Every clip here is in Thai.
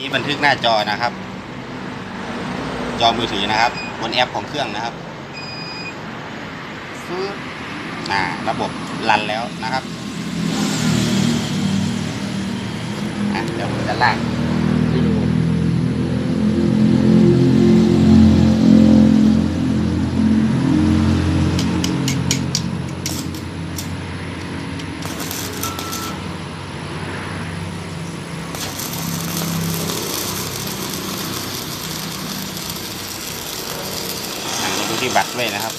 นี่บันทึกหน้าจอนะครับ จอมือถือนะครับ บนแอปของเครื่องนะครับฟึ๊บอ่า ระบบรันแล้วนะครับ อะเดี๋ยวผมจะลากให้ดูอะมาดู ที่บัตรด้วยนะครับ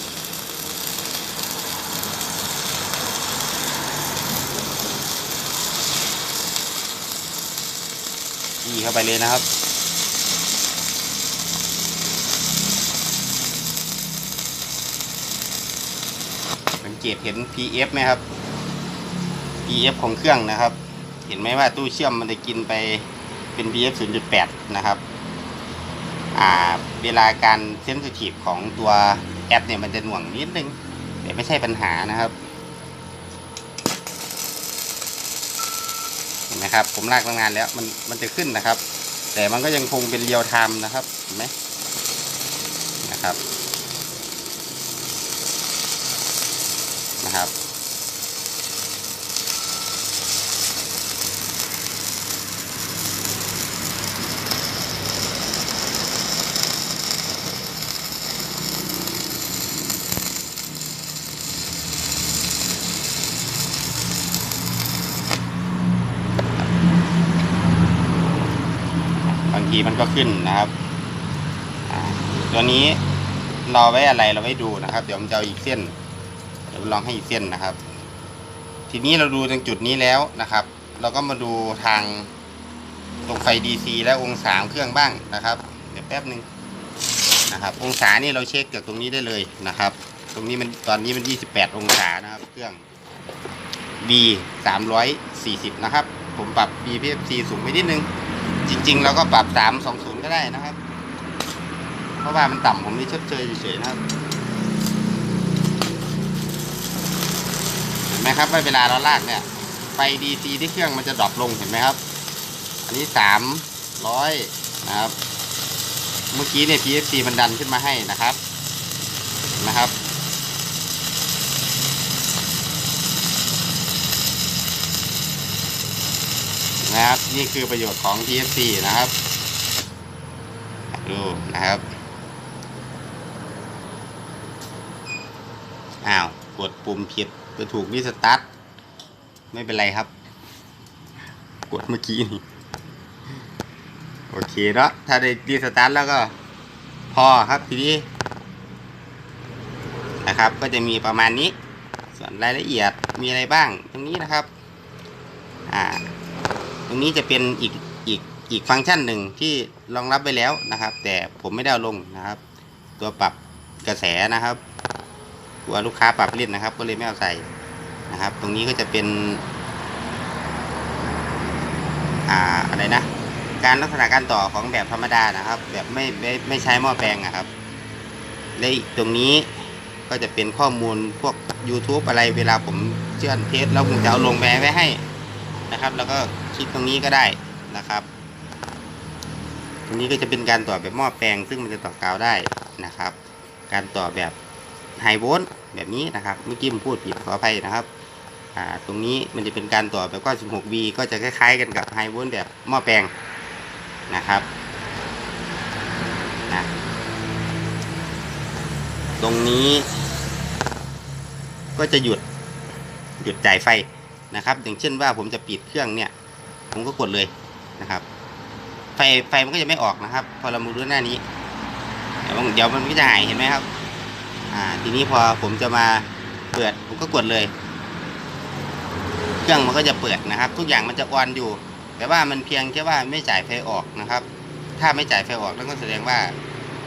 ยีเข้าไปเลยนะครับสังเกตเห็น PF ไหมครับ PF ของเครื่องนะครับ เห็นไหมว่าตู้เชื่อมมันจะกินไปเป็น PF 0.8 นะครับ เวลาการเซนซิทีฟของตัวแอปเนี่ยมันจะหน่วงนิดนึงแต่ไม่ใช่ปัญหานะครับเห็นไหมครับ ผมลากตั้งนานแล้วมันมันจะขึ้นนะครับ แต่มันก็ยังคงเป็นเรียลไทม์นะครับเห็นไหมนะครับนะครับ ทีมันก็ขึ้นนะครับ ตัวนี้เราไว้อะไรเราไว้ดูนะครับ เดี๋ยวผมจะเอาอีกเส้นเดี๋ยวลองให้อีกเส้นนะครับ ทีนี้เราดูตรงจุดนี้แล้วนะครับ เราก็มาดูทางตรงไฟ DC และองศาเครื่องบ้างนะครับ เดี๋ยวแป๊บหนึ่งนะครับ องศานี่เราเช็คจากตรงนี้ได้เลยนะครับ ตรงนี้มันตอนนี้มัน 28 องศานะครับ เครื่อง B 340 นะครับ ผมปรับ BPFC สูงไปนิดนึง จริง ๆ เราก็ปรับ320ก็ได้นะครับ เพราะว่ามันต่ำผมนี่ชดเชยเฉยๆนะครับเห็นไหมครับว่าเวลาเราลากเนี่ยไฟ DC ที่เครื่องมันจะดรอปลงเห็นไหมครับ อันนี้300นะครับ เมื่อกี้เนี่ย PFC มันดันขึ้นมาให้นะครับนะครับ นะครับ นี่คือประโยชน์ของ TFC นะครับ ดูนะครับ อ้าว กดปุ่มผิดจะถูกรีสตาร์ทไม่เป็นไรครับ กดเมื่อกี้นี่โอเคเนาะถ้าได้รีสตาร์ทแล้วก็พอครับทีนี้นะครับก็จะมีประมาณนี้ ส่วนรายละเอียดมีอะไรบ้างตรงนี้นะครับ อ่า ตรงนี้จะเป็นอีกอีกอีกฟังก์ชันหนึ่งที่รองรับไปแล้วนะครับ แต่ผมไม่ได้เอาลงนะครับ ตัวปรับกระแสนะครับกลัวลูกค้าปรับเล่นนะครับ ก็เลยไม่เอาใส่นะครับ ตรงนี้ก็จะเป็น อ่าอะไรนะการลักษณะการต่อของแบบธรรมดานะครับ แบบไม่ไม่ไม่ใช้หม้อแปลงนะครับและตรงนี้ก็จะเป็นข้อมูลพวก YouTube อะไรเวลาผมเชื่อนเทสแล้วผมจะเอาลงแปลไว้ให้นะครับ แล้วก็ ลิกตรงนี้ก็ได้นะครับ ตรงนี้ก็จะเป็นการต่อแบบหม้อแปลง ซึ่งมันจะต่อกาวได้นะครับ การต่อแบบไฮโวลต์แบบนี้นะครับเมื่อกี้ผมพูดผิดขออภัยนะครับตรงนี้มันจะเป็นการต่อแบบ 96V ก็จะคล้าย ๆ กันกับไฮโวลต์แบบหม้อแปลงนะครับนะตรงนี้ ก็จะหยุดหยุดจ่ายไฟนะครับ อย่างเช่นว่าผมจะปิดเครื่องเนี่ย ผมก็กดเลยนะครับ ไฟไฟมันก็จะไม่ออกนะครับ พอเรามาดูหน้านี้ เดี๋ยวมันเดี๋ยวมันก็จะหายเห็นไหมครับ อ่า ทีนี้พอผมจะมาเปิดผมก็กดเลย เครื่องมันก็จะเปิดนะครับ ทุกอย่างมันจะออนอยู่ แต่ว่ามันเพียงแค่ว่าไม่จ่ายไฟออกนะครับ ถ้าไม่จ่ายไฟออกนั่นก็แสดงว่า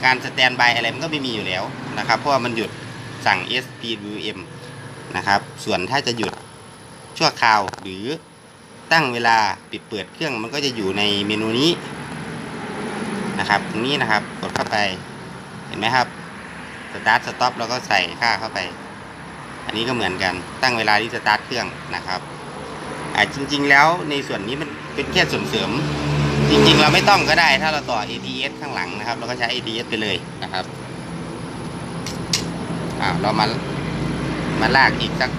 การสแตนบายอะไรมันก็ไม่มีอยู่แล้วนะครับ เพราะว่ามันหยุดสั่ง SPWM นะครับ ส่วนถ้าจะหยุดชั่วคราวหรือ ตั้งเวลาปิดเปิดเครื่องมันก็จะอยู่ในเมนูนี้นะครับ ตรงนี้นะครับกดเข้าไปเห็นไหมครับสตาร์ทสต็อปแล้วก็ใส่ค่าเข้าไป อันนี้ก็เหมือนกันตั้งเวลาที่สตาร์ทเครื่องนะครับอ่าจริง ๆ แล้วในส่วนนี้มันเป็นแค่ส่วนเสริม จริง ๆ เราไม่ต้องก็ได้ ถ้าเราต่อ ATS ข้างหลังนะครับ เราก็ใช้ ATS ไปเลยนะครับอ้าเรามามาลากอีกสัก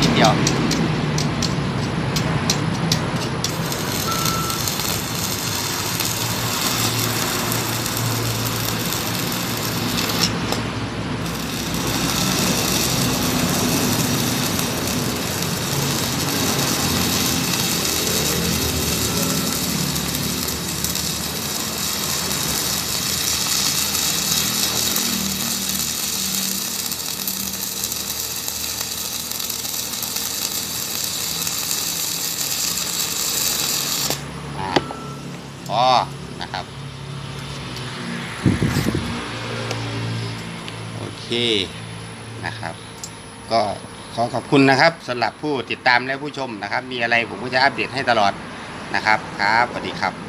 นิดเดียว นะครับ โอเคนะครับ ก็ขอขอบคุณนะครับสำหรับผู้ติดตามและผู้ชมนะครับ มีอะไรผมก็จะอัปเดตให้ตลอดนะครับครับสวัสดีครับ